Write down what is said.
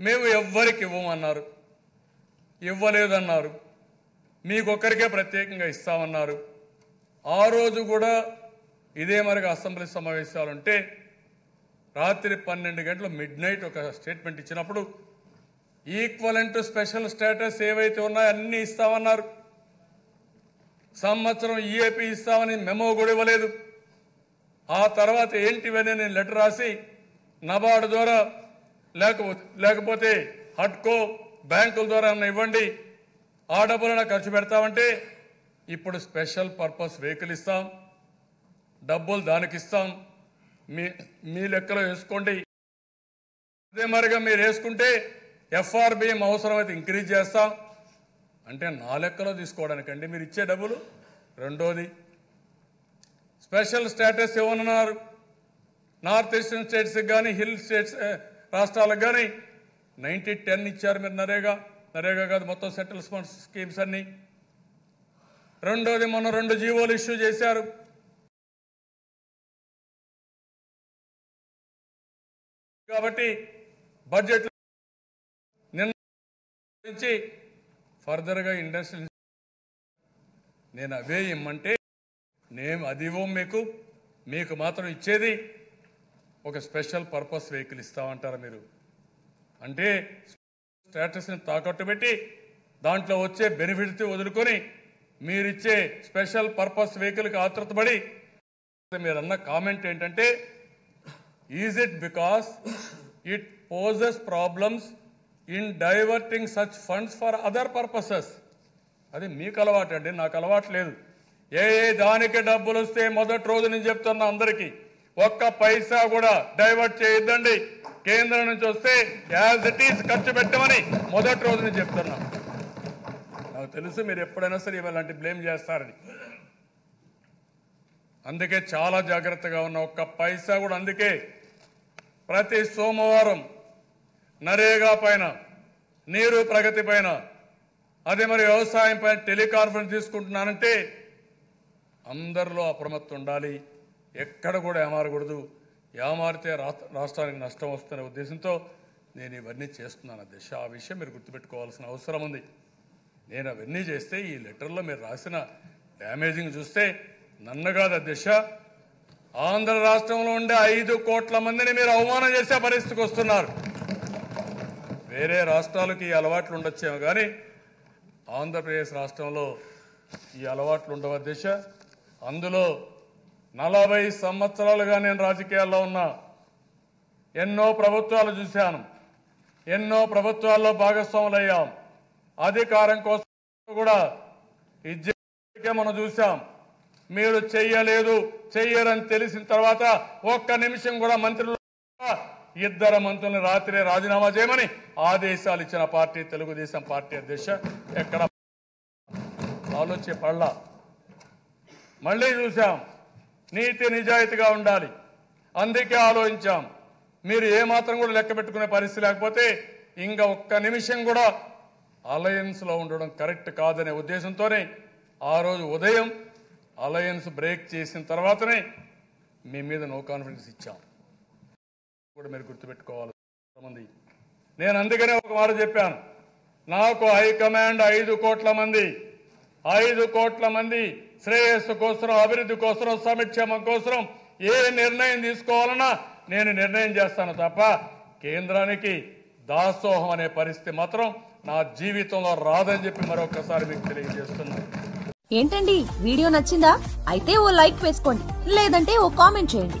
మేము ఎవ్వరికి ఇవ్వమన్నారు. ఇవ్వలేదన్నారు. మీకొక్కరికే ప్రత్యేకంగా ఇస్తామన్నారు. ఆ రోజు కూడా ఇదే మరికి అసెంబ్లీ సమావేశాలు ఉంటే రాత్రి పన్నెండు గంటల మిడ్ నైట్ ఒక స్టేట్మెంట్ ఇచ్చినప్పుడు ఈక్వలెంట్ స్పెషల్ స్టేటస్ ఏవైతే ఉన్నాయో అన్నీ ఇస్తామన్నారు. సంవత్సరం ఈఏపీ ఇస్తామని మెమో కూడా ఇవ్వలేదు. ఆ తర్వాత ఏంటివని నేను లెటర్ రాసి నబార్డు ద్వారా లేకపోతే లేకపోతే హట్కో బ్యాంకుల ద్వారా ఏమన్నా ఇవ్వండి. ఆ డబ్బులను ఖర్చు పెడతామంటే ఇప్పుడు స్పెషల్ పర్పస్ వెహికల్ ఇస్తాం. డబ్బులు దానికి ఇస్తాం. మీ మీ లెక్కలో వేసుకోండి. అదే మరిగా మీరు వేసుకుంటే ఎఫ్ఆర్బిఎం అవసరమైతే ఇంక్రీజ్ చేస్తాం. అంటే నా లెక్కలో తీసుకోవడానికండి. మీరు ఇచ్చే డబ్బులు రెండోది స్పెషల్ స్టేటస్ ఇవ్వనున్నారు. నార్త్ ఈస్టర్న్ స్టేట్స్కి కానీ హిల్ స్టేట్స్ రాష్ట్రాలకు కానీ నైంటీ టెన్ ఇచ్చారు మీరు నరేగా. నరేగా కాదు మొత్తం సెటిల్మెంట్ స్కీమ్స్ అన్ని. రెండోది మొన్న రెండు జీవోలు ఇష్యూ చేశారు. కాబట్టి బడ్జెట్ నిన్న ఫర్దర్గా ఇండస్ట్రీ నేను అవే ఇమ్మంటే నేను అది ఇవ్వం మీకు మీకు మాత్రం ఇచ్చేది ఒక స్పెషల్ పర్పస్ వెహికల్ ఇస్తామంటారా మీరు? అంటే స్టేటస్ని తాకట్టు పెట్టి దాంట్లో వచ్చే బెనిఫిట్స్ వదులుకొని మీరిచ్చే స్పెషల్ పర్పస్ వెహికల్కి ఆతృతపడి మీరన్న కామెంట్ ఏంటంటే is it because it poses problems in diverting such funds for other purposes అది మీకు అలవాటు అండి నాకు అలవాటు లేదు. ఏ ఏ దానికి డబ్బులు వస్తే మొదటి రోజు నేను చెప్తున్నా అందరికీ ఒక్క పైసా కూడా డైవర్ట్ చేయొద్దండి. కేంద్రం నుంచి వస్తే యాజ్ ఇట్ ఈస్ ఖర్చు పెట్టమని మొదటి రోజు నేను చెప్తున్నా. నాకు తెలుసు మీరు ఎప్పుడైనా సరే ఇలాంటి బ్లేమ్ చేస్తారని. అందుకే చాలా జాగ్రత్తగా ఉన్న ఒక్క పైసా కూడా అందుకే ప్రతి సోమవారం నరేగా పైన నీరు ప్రగతి పైన అదే మరి వ్యవసాయం పైన టెలికాన్ఫరెన్స్ తీసుకుంటున్నానంటే అందరిలో అప్రమత్తం ఉండాలి. ఎక్కడ కూడా ఏమారకూడదు. ఏమారితే రాష్ట్ర- రాష్ట్రానికి నష్టం వస్తున్న ఉద్దేశంతో నేను ఇవన్నీ చేస్తున్నాను. అధ్యక్ష ఆ విషయం మీరు గుర్తుపెట్టుకోవాల్సిన అవసరం ఉంది. నేను అవన్నీ చేస్తే ఈ లెటర్లో మీరు రాసిన డ్యామేజింగ్ చూస్తే నన్ను కాదు అధ్యక్ష ఆంధ్ర రాష్ట్రంలో ఉండే ఐదు కోట్ల మందిని మీరు అవమానం చేసే పరిస్థితికి వస్తున్నారు. వేరే రాష్ట్రాలకు ఈ అలవాట్లు ఉండొచ్చేమో కానీ ఆంధ్రప్రదేశ్ రాష్ట్రంలో ఈ అలవాట్లు ఉండవ దిశ? అందులో నలభై సంవత్సరాలుగా నేను రాజకీయాల్లో ఉన్నా. ఎన్నో ప్రభుత్వాలు చూశాను. ఎన్నో ప్రభుత్వాల్లో భాగస్వాములయ్యాం. అధికారం కోసం కూడా ఇజ్జే మనం చూశాం. మీరు చెయ్యలేదు చెయ్యరని తెలిసిన తర్వాత ఒక్క నిమిషం కూడా మంత్రులు ఇద్దరు మంత్రులను రాత్రే రాజీనామా చేయమని ఆదేశాలు ఇచ్చిన పార్టీ తెలుగుదేశం పార్టీ అధ్యక్ష ఎక్కడ ఆలోచే పళ్ళ మళ్ళీ చూశాం నీతి నిజాయితీగా ఉండాలి. అందుకే ఆలోచించాం మీరు ఏమాత్రం కూడా లెక్క పెట్టుకునే పరిస్థితి లేకపోతే ఇంకా ఒక్క నిమిషం కూడా అలయన్స్లో ఉండడం కరెక్ట్ కాదనే ఉద్దేశంతోనే ఆ రోజు ఉదయం అలయన్స్ బ్రేక్ చేసిన తర్వాతనే మీ మీద నో కాన్ఫిడెన్స్ ఇచ్చాం. కూడా మీరు గుర్తుపెట్టుకోవాలి. నేను అందుకనే ఒక మాట చెప్పాను. నాకు హైకమాండ్ ఐదు కోట్ల మంది. ఐదు కోట్ల మంది శ్రేయస్సు కోసం అభివృద్ధి కోసం సమక్షేమం కోసం ఏ నిర్ణయం తీసుకోవాలన్నా నేను నిర్ణయం చేస్తాను తప్ప కేంద్రానికి దాసోహం అనే పరిస్థితి మాత్రం నా జీవితంలో రాదని చెప్పి మరొకసారి మీకు తెలియజేస్తున్నాను. ఏంటండి? వీడియో నచ్చిందా? అయితే ఓ లైక్ వేసుకోండి. లేదంటే ఓ కామెంట్ చేయండి.